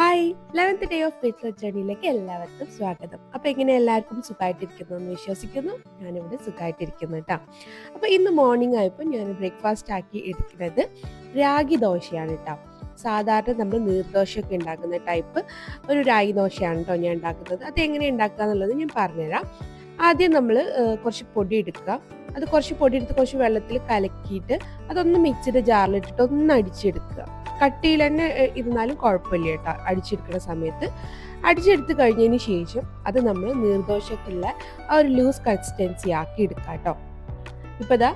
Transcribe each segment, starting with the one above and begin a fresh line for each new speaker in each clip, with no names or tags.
Hi eleventh day of weight ജേണിയിലേക്ക് എല്ലാവർക്കും സ്വാഗതം. അപ്പോൾ എങ്ങനെ എല്ലാവർക്കും സുഖമായിട്ടിരിക്കുന്നു എന്ന് വിശ്വസിക്കുന്നു? ഞാനിവിടെ സുഖമായിട്ടിരിക്കുന്നു കേട്ടോ. അപ്പോൾ ഇന്ന് മോർണിംഗ് ആയപ്പോൾ ഞാൻ ബ്രേക്ക്ഫാസ്റ്റ് ആക്കി എടുക്കുന്നത് രാഗി ദോശയാണ് കേട്ടോ. സാധാരണ നമ്മൾ നീർദോശയൊക്കെ ഉണ്ടാക്കുന്ന ടൈപ്പ് ഒരു രാഗി ദോശയാണ് കേട്ടോ ഞാൻ ഉണ്ടാക്കുന്നത്. അത് എങ്ങനെ ഉണ്ടാക്കുക എന്നുള്ളത് ഞാൻ പറഞ്ഞുതരാം. ആദ്യം നമ്മൾ കുറച്ച് പൊടി എടുക്കുക. അത് കുറച്ച് പൊടി എടുത്ത് കുറച്ച് വെള്ളത്തിൽ കലക്കിയിട്ട് അതൊന്ന് മിക്സിയുടെ ജാറിലിട്ടിട്ട് ഒന്ന് അടിച്ചെടുക്കുക. കട്ടിയിൽ തന്നെ ഇരുന്നാലും കുഴപ്പമില്ല കേട്ടോ. അടിച്ചെടുക്കുന്ന സമയത്ത്. അടിച്ചെടുത്ത് കഴിഞ്ഞതിന് ശേഷം അത് നമ്മൾ നീർദോശക്കുള്ള ആ ഒരു ലൂസ് കൺസിസ്റ്റൻസി ആക്കി എടുക്കാം കേട്ടോ. ഇപ്പോൾ ഇതാ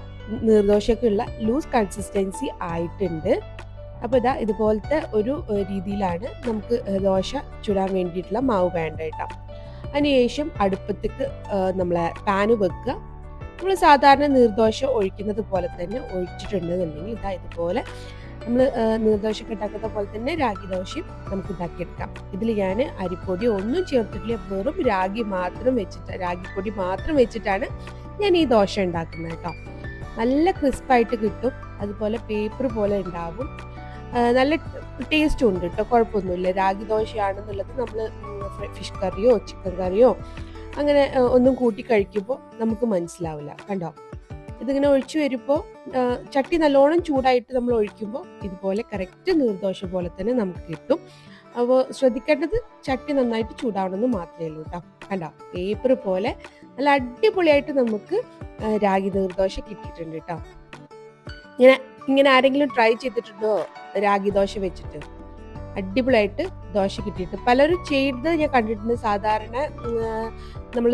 നീർദോശക്കുള്ള ലൂസ് കൺസിസ്റ്റൻസി ആയിട്ടുണ്ട്. അപ്പോൾ ഇതാ ഇതുപോലത്തെ ഒരു രീതിയിലാണ് നമുക്ക് ദോശ ചുടാൻ വേണ്ടിയിട്ടുള്ള മാവ് വേണ്ട കേട്ടോ. അതിനുശേഷം അടുപ്പത്തേക്ക് നമ്മളെ പാന് വെക്കുക. നമ്മൾ സാധാരണ നീർദോശ ഒഴിക്കുന്നത് പോലെ തന്നെ ഒഴിച്ചിട്ടുണ്ടെന്നുണ്ടെങ്കിൽ ഇതാ ഇതുപോലെ നമ്മൾ നീർദോശയൊക്കെ ഉണ്ടാക്കുന്ന പോലെ തന്നെ രാഗി ദോശയും നമുക്ക് ഉണ്ടാക്കിയെടുക്കാം. ഇതിൽ ഞാൻ അരിപ്പൊടി ഒന്നും ചേർത്തിട്ടില്ല. വെറും രാഗി മാത്രം വെച്ചിട്ട് രാഗിപ്പൊടി മാത്രം വെച്ചിട്ടാണ് ഞാൻ ഈ ദോശ ഉണ്ടാക്കുന്നത് കേട്ടോ. നല്ല ക്രിസ്പായിട്ട് കിട്ടും. അതുപോലെ പേപ്പർ പോലെ ഉണ്ടാവും. നല്ല ടേസ്റ്റും ഉണ്ട് കേട്ടോ. കുഴപ്പമൊന്നുമില്ല. രാഗി ദോശയാണെന്നുള്ളത് നമ്മൾ ഫിഷ് കറിയോ ചിക്കൻ കറിയോ അങ്ങനെ ഒന്നും കൂട്ടി കഴിക്കുമ്പോൾ നമുക്ക് മനസ്സിലാവില്ല. കണ്ടോ? ഇതിങ്ങനെ ഒഴിച്ചു വരുമ്പോൾ ചട്ടി നല്ലോണം ചൂടായിട്ട് നമ്മൾ ഒഴിക്കുമ്പോൾ ഇതുപോലെ കറക്റ്റ് നീർദോശ പോലെ തന്നെ നമുക്ക് കിട്ടും. അപ്പോൾ ശ്രദ്ധിക്കേണ്ടത് ചട്ടി നന്നായിട്ട് ചൂടാവണമെന്ന് മാത്രമേ ഉള്ളൂ കേട്ടോ. കണ്ടോ? പേപ്പർ പോലെ നല്ല അടിപൊളിയായിട്ട് നമുക്ക് രാഗി നീർദോശ കിട്ടിയിട്ടുണ്ട് കേട്ടോ. ഇങ്ങനെ ഇങ്ങനെ ആരെങ്കിലും ട്രൈ ചെയ്തിട്ടുണ്ടോ രാഗി ദോശ വെച്ചിട്ട്? അടിപൊളിയായിട്ട് ദോശ കിട്ടിയിട്ട് പലരും ചെയ്തത് ഞാൻ കണ്ടിട്ടുണ്ട്. സാധാരണ നമ്മൾ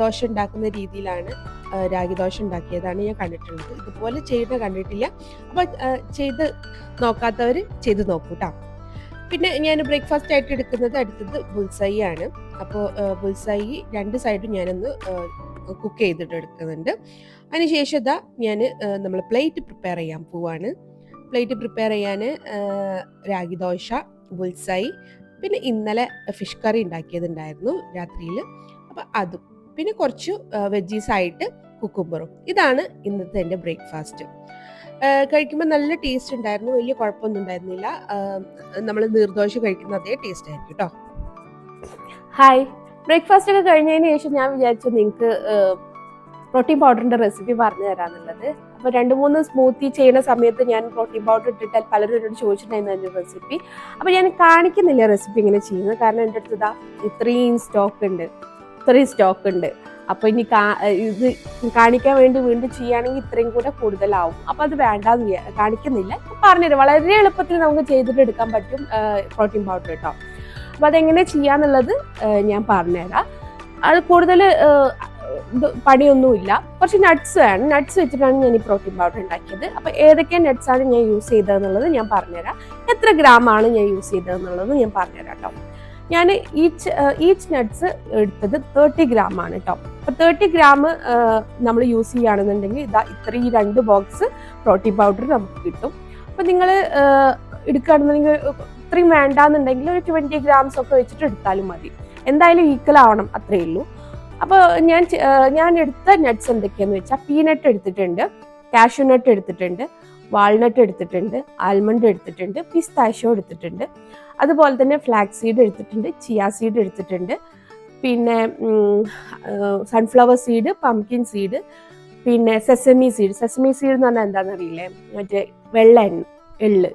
ദോശ ഉണ്ടാക്കുന്ന രീതിയിലാണ് രാഗി ദോശ ഉണ്ടാക്കിയതാണ് ഞാൻ കണ്ടിട്ടുള്ളത്. ഇതുപോലെ ചെയ്യുന്ന കണ്ടിട്ടില്ല. അപ്പോൾ ചെയ്ത് നോക്കാത്തവർ ചെയ്ത് നോക്കൂ പിന്നെ ഞാൻ ബ്രേക്ക്ഫാസ്റ്റ് ആയിട്ട് എടുക്കുന്നത് അടുത്തത് ബുൾസൈ ആണ്. അപ്പോൾ ബുൾസൈ രണ്ട് സൈഡും ഞാനൊന്ന് കുക്ക് ചെയ്തിട്ട് എടുക്കുന്നുണ്ട്. അതിനുശേഷം ഇതാ ഞാൻ നമ്മൾ പ്ലേറ്റ് പ്രിപ്പയർ ചെയ്യാൻ പോവാണ്. പ്ലേറ്റ് പ്രിപ്പയർ ചെയ്യാൻ രാഗി ദോശ ബുൾസൈ പിന്നെ ഇന്നലെ ഫിഷ് കറി ഉണ്ടാക്കിയതുണ്ടായിരുന്നു രാത്രിയിൽ അപ്പം അതും. പിന്നെ കുറച്ച് വെജീസ് ആയിട്ട് കുക്കുംബറും ഇതാണ് ഇന്നത്തെ എന്റെ ബ്രേക്ക്ഫാസ്റ്റ് കഴിക്കുമ്പോൾ നല്ല ടേസ്റ്റ് ഉണ്ടായിരുന്നു. വലിയ കുഴപ്പമൊന്നും ഉണ്ടായിരുന്നില്ല. നമ്മൾ നീർദോശ കഴിക്കുന്ന അതേ ടേസ്റ്റ് ആയിരിക്കും കേട്ടോ ഹായ് ബ്രേക്ക്ഫാസ്റ്റ് ഒക്കെ കഴിഞ്ഞതിന് ശേഷം ഞാൻ വിചാരിച്ചു നിങ്ങൾക്ക് പ്രോട്ടീൻ പൗഡറിന്റെ റെസിപ്പി പറഞ്ഞു തരാന്നുള്ളത്. അപ്പോൾ രണ്ട് മൂന്ന് സ്മൂത്തി ചെയ്യുന്ന സമയത്ത് ഞാൻ പ്രോട്ടീൻ പൗഡർ ഇട്ടിട്ടാൽ പലരും എന്നോട് ചോദിച്ചിട്ടുണ്ടായിരുന്നു അതിന്റെ റെസിപ്പി അപ്പോൾ ഞാൻ കാണിക്കുന്നില്ല റെസിപ്പി ഇങ്ങനെ ചെയ്യുന്നത്. കാരണം എന്റെ അടുത്ത് ഇതാ ഇത്രയും സ്റ്റോക്ക് ഉണ്ട്. ഇത്രയും സ്റ്റോക്ക് ഉണ്ട്. അപ്പോൾ ഇനി ഇത് കാണിക്കാൻ വേണ്ടി വീണ്ടും ചെയ്യുകയാണെങ്കിൽ ഇത്രയും കൂടെ കൂടുതലാവും. അപ്പോൾ അത് വേണ്ടാന്ന് കാണിക്കുന്നില്ല. പറഞ്ഞുതരും വളരെ എളുപ്പത്തിൽ നമുക്ക് ചെയ്തിട്ട് എടുക്കാൻ പറ്റും പ്രോട്ടീൻ പൗഡർ കേട്ടോ അപ്പോൾ അതെങ്ങനെ ചെയ്യാന്നുള്ളത് ഞാൻ പറഞ്ഞുതരാം അത് കൂടുതൽ ഇത് പണിയൊന്നുമില്ല. കുറച്ച് നട്ട്സ് വേണം. നട്ട്സ് വെച്ചിട്ടാണ് ഞാൻ ഈ പ്രോട്ടീൻ പൗഡർ ഉണ്ടാക്കിയത്. അപ്പോൾ ഏതൊക്കെ നട്ട്സാണ് ഞാൻ യൂസ് ചെയ്തതെന്നുള്ളത് ഞാൻ പറഞ്ഞുതരാം. എത്ര ഗ്രാമാണ് ഞാൻ യൂസ് ചെയ്തതെന്നുള്ളത് ഞാൻ പറഞ്ഞുതരാം കേട്ടോ ഞാൻ ഈച്ച് ഈച്ച് നട്ട്സ് എടുത്തത് തേർട്ടി ഗ്രാം ആണ് കേട്ടോ അപ്പോൾ തേർട്ടി ഗ്രാം നമ്മൾ യൂസ് ചെയ്യുകയാണെന്നുണ്ടെങ്കിൽ ഇതാ ഇത്ര ഈ രണ്ട് ബോക്സ് പ്രോട്ടീൻ പൗഡർ നമുക്ക് കിട്ടും. അപ്പോൾ നിങ്ങൾ എടുക്കുകയാണെന്നുണ്ടെങ്കിൽ ഇത്രയും വേണ്ടാന്നുണ്ടെങ്കിൽ ഒരു ട്വന്റി ഗ്രാംസ് ഒക്കെ വെച്ചിട്ട് എടുത്താലും മതി. എന്തായാലും ഈക്വൽ ആവണം അത്രയേ ഉള്ളൂ. അപ്പോൾ ഞാൻ ഞാൻ എടുത്ത നട്ട്സ് എന്തൊക്കെയാന്ന് വെച്ചാൽ പീനട്ട് എടുത്തിട്ടുണ്ട് കാഷ്യൂ നട്ട് എടുത്തിട്ടുണ്ട് വാൾനട്ട് എടുത്തിട്ടുണ്ട് ആൽമണ്ട് എടുത്തിട്ടുണ്ട് പിസ്താഷ്യോ എടുത്തിട്ടുണ്ട്. അതുപോലെ തന്നെ ഫ്ലാക്സ് സീഡ് എടുത്തിട്ടുണ്ട് ചിയാ സീഡ് എടുത്തിട്ടുണ്ട്. പിന്നെ സൺഫ്ലവർ സീഡ് പംകിൻ സീഡ് പിന്നെ സെസമി സീഡ് സെസമി സീഡ് എന്ന് പറഞ്ഞാൽ എന്താണെന്ന് അറിയില്ലേ? മറ്റേ വെള്ള എള്ള്.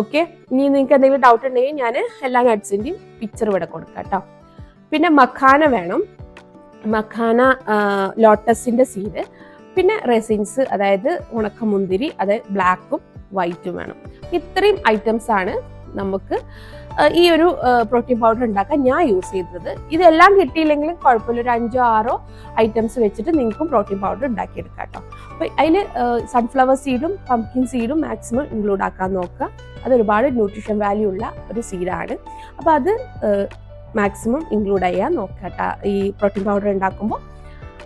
ഓക്കെ ഇനി നിങ്ങൾക്ക് എന്തെങ്കിലും ഡൗട്ട് ഉണ്ടെങ്കിൽ ഞാൻ എല്ലാ നട്ട്സിന്റെയും പിക്ചർ ഇവിടെ കൊടുക്കാം കേട്ടോ. പിന്നെ മഖാന വേണം. മഖാന ലോട്ടസിന്റെ സീഡ് പിന്നെ റെസിൻസ് അതായത് ഉണക്കമുന്തിരി അതായത് ബ്ലാക്കും വൈറ്റും വേണം. ഇത്രയും ഐറ്റംസ് ആണ് നമുക്ക് ഈ ഒരു പ്രോട്ടീൻ പൗഡർ ഉണ്ടാക്കാൻ ഞാൻ യൂസ് ചെയ്തത്. ഇതെല്ലാം കിട്ടിയില്ലെങ്കിലും കുഴപ്പമില്ല. ഒരു അഞ്ചോ ആറോ ഐറ്റംസ് വെച്ചിട്ട് നിങ്ങൾക്കും പ്രോട്ടീൻ പൗഡർ ഉണ്ടാക്കിയെടുക്കാം കേട്ടോ. അപ്പോൾ അതിൽ സൺഫ്ലവർ സീഡും പംകിൻ സീഡും മാക്സിമം ഇൻക്ലൂഡ് ആക്കാൻ നോക്കുക. അത് ഒരുപാട് ന്യൂട്രീഷൻ വാല്യൂ ഉള്ള ഒരു സീഡാണ് അപ്പോൾ അത് മാക്സിമം ഇൻക്ലൂഡ് ചെയ്യാൻ നോക്കട്ട. ഈ പ്രോട്ടീൻ പൗഡർ ഉണ്ടാക്കുമ്പോൾ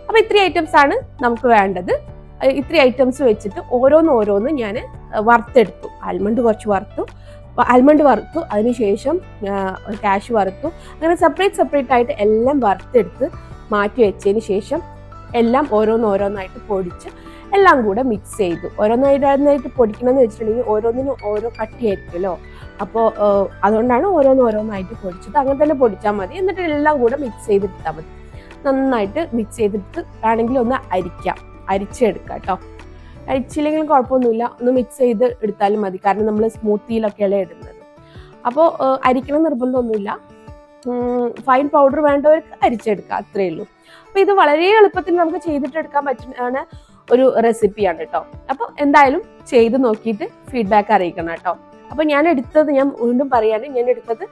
അപ്പോൾ ഇത്രയും ഐറ്റംസ് ആണ് നമുക്ക് വേണ്ടത്. ഇത്രയും ഐറ്റംസ് വെച്ചിട്ട് ഓരോന്ന് ഓരോന്ന് ഞാൻ വറുത്തെടുത്തു. ആൽമണ്ട് കുറച്ച് വറുത്തു. ആൽമണ്ട് വറുത്തു. അതിനുശേഷം കാഷ് വറുത്തു. അങ്ങനെ സെപ്പറേറ്റ് സെപ്പറേറ്റ് ആയിട്ട് എല്ലാം വറുത്തെടുത്ത് മാറ്റി വെച്ചതിന് ശേഷം എല്ലാം ഓരോന്ന് ഓരോന്നായിട്ട് പൊടിച്ച് എല്ലാം കൂടെ മിക്സ് ചെയ്തു. ഓരോന്നായിട്ട് പൊടിക്കണം എന്ന് വെച്ചിട്ടുണ്ടെങ്കിൽ ഓരോന്നിനും ഓരോ കട്ടിയായിരിക്കുമല്ലോ. അപ്പോൾ അതുകൊണ്ടാണ് ഓരോന്നോരോന്നായിട്ട് പൊടിച്ചത്. അങ്ങനെ തന്നെ പൊടിച്ചാൽ മതി. എന്നിട്ട് എല്ലാം കൂടെ മിക്സ് ചെയ്തെടുത്താൽ മതി. നന്നായിട്ട് മിക്സ് ചെയ്തിട്ട് വേണമെങ്കിൽ ഒന്ന് അരിക്കാം. അരിച്ചെടുക്കാം കേട്ടോ. അരിച്ചില്ലെങ്കിലും കുഴപ്പമൊന്നുമില്ല. ഒന്ന് മിക്സ് ചെയ്ത് എടുത്താലും മതി. കാരണം നമ്മൾ സ്മൂത്തിയിലൊക്കെയല്ലേ ഇടുന്നത്. അപ്പോൾ അരിക്കണം നിർബന്ധമൊന്നുമില്ല. ഫൈൻ പൗഡർ വേണ്ടവർക്ക് അരിച്ചെടുക്കാം. അത്രയേ ഉള്ളൂ. അപ്പോൾ ഇത് വളരെ എളുപ്പത്തിൽ നമുക്ക് ചെയ്തിട്ടെടുക്കാൻ പറ്റുന്ന ഒരു റെസിപ്പിയാണ് കേട്ടോ. അപ്പോൾ എന്തായാലും ചെയ്ത് നോക്കിയിട്ട് ഫീഡ്ബാക്ക് അറിയിക്കണം കേട്ടോ. അപ്പോൾ ഞാൻ എടുത്തത് ഞാൻ വീണ്ടും പറയാണ് ഞാൻ എടുത്തത്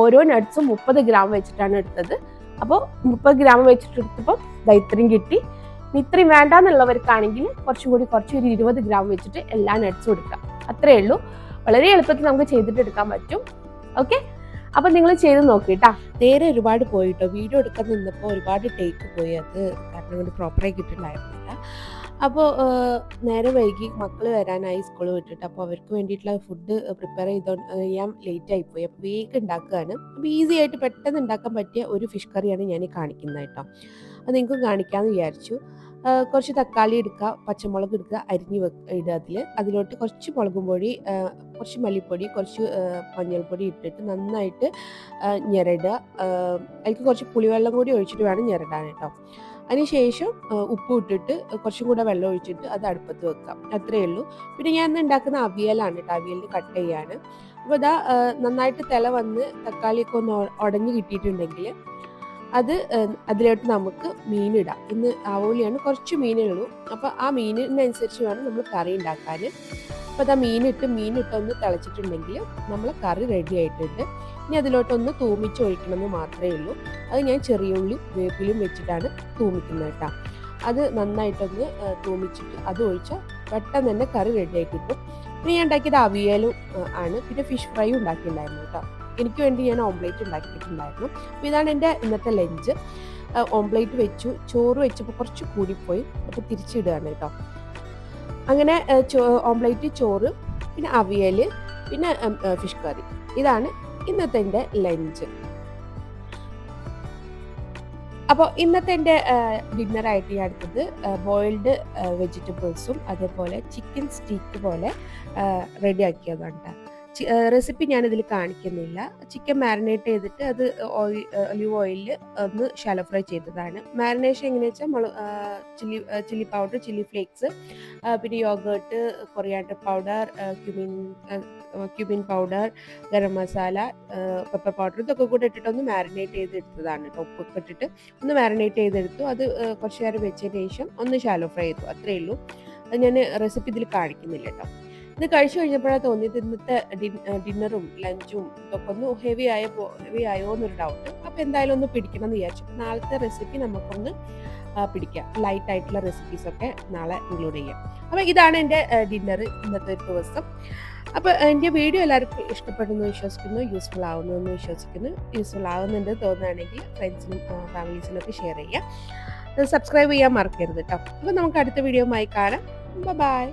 ഓരോ നട്ട്സും മുപ്പത് ഗ്രാം വെച്ചിട്ടാണ് എടുത്തത്. അപ്പോൾ മുപ്പത് ഗ്രാം വെച്ചിട്ട് എടുത്തപ്പോൾ ദൈത്രയും കിട്ടി. ഇത്രയും വേണ്ടാന്നുള്ളവർക്കാണെങ്കിൽ കുറച്ചും കൂടി കുറച്ച് ഒരു ഇരുപത് ഗ്രാം വെച്ചിട്ട് എല്ലാ നട്ട്സും എടുക്കാം. അത്രേ ഉള്ളൂ. വളരെ എളുപ്പത്തിൽ നമുക്ക് ചെയ്തിട്ട് എടുക്കാൻ പറ്റും. ഓക്കെ? അപ്പൊ നിങ്ങൾ ചെയ്ത് നോക്കിട്ടാ. നേരെ ഒരുപാട് പോയിട്ടോ. വീഡിയോ എടുക്കാൻ നിന്നപ്പോൾ ഒരുപാട് ടേക്ക് പോയി. അത് കാരണം കൊണ്ട് പ്രോപ്പറായി കിട്ടുന്നുണ്ടായിരുന്നില്ല അപ്പോൾ നേരെ വൈകി മക്കൾ വരാനായി സ്കൂൾ വിട്ടിട്ട് അപ്പോൾ അവർക്ക് വേണ്ടിയിട്ടുള്ള ഫുഡ് പ്രിപ്പയർ ചെയ്തോ ഞാൻ ലേറ്റ് ആയിപ്പോയി പോയി. അപ്പോൾ വേഗം ഉണ്ടാക്കുകയാണ് അപ്പോൾ ഈസി ആയിട്ട് പെട്ടെന്ന് ഉണ്ടാക്കാൻ പറ്റിയ ഒരു ഫിഷ് കറിയാണ് ഞാൻ കാണിക്കുന്നത് കേട്ടോ. അത് നിങ്ങൾക്കും കാണിക്കാമെന്ന് വിചാരിച്ചു. കുറച്ച് തക്കാളി എടുക്കുക പച്ചമുളക് എടുക്കുക അരിഞ്ഞ് വെക്കുക ഇടുക അതിൽ അതിലോട്ട് കുറച്ച് മുളകും പൊടി കുറച്ച് മല്ലിപ്പൊടി കുറച്ച് മഞ്ഞൾപ്പൊടി ഇട്ടിട്ട് നന്നായിട്ട് ഞെരടുക. അതിലേക്ക് കുറച്ച് പുളിവെള്ളം കൂടി ഒഴിച്ചിട്ട് വേണം ഞെരടാൻ കേട്ടോ. അതിനുശേഷം ഉപ്പ് ഇട്ടിട്ട് കുറച്ചും കൂടെ വെള്ളം ഒഴിച്ചിട്ട് അത് അടുപ്പത്ത് വെക്കാം അത്രയേ ഉള്ളൂ. പിന്നെ ഞാൻ ഇന്ന് ഉണ്ടാക്കുന്ന അവിയലാണ് കേട്ടോ. അവിയലിന് കട്ട് ചെയ്യാണ്. അപ്പോൾ ഇതാ നന്നായിട്ട് തില വന്ന് തക്കാളിയൊക്കെ ഒന്ന് ഉടഞ്ഞ് കിട്ടിയിട്ടുണ്ടെങ്കിൽ അത് അതിലോട്ട് നമുക്ക് മീനിടാം ഇന്ന് ആവോളിയാണ് കുറച്ച് മീനേ ഉള്ളൂ. അപ്പോൾ ആ മീനിനനുസരിച്ച് വേണം നമ്മൾ കറി ഉണ്ടാക്കാൻ അപ്പോൾ അതാ മീനിട്ട് മീനിട്ടൊന്ന് തിളച്ചിട്ടുണ്ടെങ്കിൽ നമ്മൾ കറി റെഡി ആയിട്ടുണ്ട്. ഇനി അതിലോട്ടൊന്ന് തൂമിച്ചൊഴിക്കണമെന്ന് മാത്രമേ ഉള്ളൂ. അത് ഞാൻ ചെറിയ ഉള്ളി വേപ്പിലും വെച്ചിട്ടാണ് തൂമിക്കുന്നത് കേട്ടോ. അത് നന്നായിട്ടൊന്ന് തൂമിച്ചിട്ട് അത് ഒഴിച്ചാൽ പെട്ടെന്ന് തന്നെ കറി റെഡി ആയി കിട്ടും. പിന്നെ ഞാൻ ഉണ്ടാക്കിയത് അവിയലും ആണ്. പിന്നെ ഫിഷ് ഫ്രൈ ഉണ്ടാക്കിയിട്ടുണ്ടായിരുന്നു കേട്ടോ. എനിക്ക് വേണ്ടി ഞാൻ ഓംപ്ലേറ്റ് ഉണ്ടാക്കിയിട്ടുണ്ടായിരുന്നു. അപ്പോൾ ഇതാണ് എന്റെ ഇന്നത്തെ ലഞ്ച്. ഓംപ്ലേറ്റ് വെച്ചു. ചോറ് വെച്ചപ്പോൾ കുറച്ച് കൂടിപ്പോയി. അപ്പോൾ തിരിച്ചിടുകയാണ് കേട്ടോ. അങ്ങനെ ഓംപ്ലേറ്റ് ചോറ് പിന്നെ അവിയൽ പിന്നെ ഫിഷ് കറി. ഇതാണ് ഇന്നത്തെ എന്റെ ലഞ്ച്. അപ്പോൾ ഇന്നത്തെ എന്റെ ഡിന്നറായിട്ട് ഞാൻ എടുത്തത് ബോയിൽഡ് വെജിറ്റബിൾസും അതേപോലെ ചിക്കൻ സ്റ്റീക്ക് പോലെ റെഡിയാക്കിയതാണ് കേട്ടോ. റെസിപ്പി ഞാനിതിൽ കാണിക്കുന്നില്ല. ചിക്കൻ മാരിനേറ്റ് ചെയ്തിട്ട് അത് ഓയിൽ ഒലിവ് ഓയിലിൽ ഒന്ന് ഷാലോ ഫ്രൈ ചെയ്തതാണ്. മാരിനേഷൻ എങ്ങനെയാ വെച്ചാൽ മുള chilli chilli powder chilli flakes പിന്നെ yogurt coriander powder cumin cumin powder garam masala pepper powder ഇതൊക്കെ കൂടെ ഇട്ടിട്ട് ഒന്ന് മാരിനേറ്റ് ചെയ്തെടുത്തതാണ് കേട്ടോ. ഉപ്പൊക്കെ ഇട്ടിട്ട് ഒന്ന് മാരിനേറ്റ് ചെയ്തെടുത്തു. അത് കുറച്ച് നേരം വെച്ചതിന് ശേഷം ഒന്ന് ഷാലോ ഫ്രൈ ചെയ്തു. അത്രയേ ഉള്ളൂ. അത് ഞാൻ റെസിപ്പി ഇതിൽ കാണിക്കുന്നില്ല കേട്ടോ. ഇത് കഴിച്ചു കഴിഞ്ഞപ്പോഴാണ് തോന്നിയത് ഇന്നത്തെ ഡിന്നറും ലഞ്ചും ഇതൊക്കെ ഒന്ന് ഹെവി ആയപ്പോ ഹെവി ആയോ എന്നൊരു ഡൗട്ട് അപ്പോൾ എന്തായാലും ഒന്ന് പിടിക്കണം എന്ന് വിചാരിച്ചു. നാളത്തെ റെസിപ്പി നമുക്കൊന്ന് പിടിക്കാം. ലൈറ്റ് ആയിട്ടുള്ള റെസിപ്പീസ് ഒക്കെ നാളെ ഇൻക്ലൂഡ് ചെയ്യാം. അപ്പോൾ ഇതാണ് എന്റെ ഡിന്നർ ഇന്നത്തെ ഒരു ദിവസം അപ്പോൾ എന്റെ വീഡിയോ എല്ലാവർക്കും ഇഷ്ടപ്പെടുന്നു വിശ്വസിക്കുന്നു യൂസ്ഫുൾ ആവുന്നു എന്ന് വിശ്വസിക്കുന്നു. യൂസ്ഫുൾ ആവുന്നുണ്ട് തോന്നുകയാണെങ്കിൽ ഫ്രണ്ട്സിനും ഫാമിലീസിനും ഒക്കെ ഷെയർ ചെയ്യാം. സബ്സ്ക്രൈബ് ചെയ്യാൻ മറക്കരുത് കേട്ടോ അപ്പോൾ നമുക്ക് അടുത്ത വീഡിയോ കാണാം. ബൈ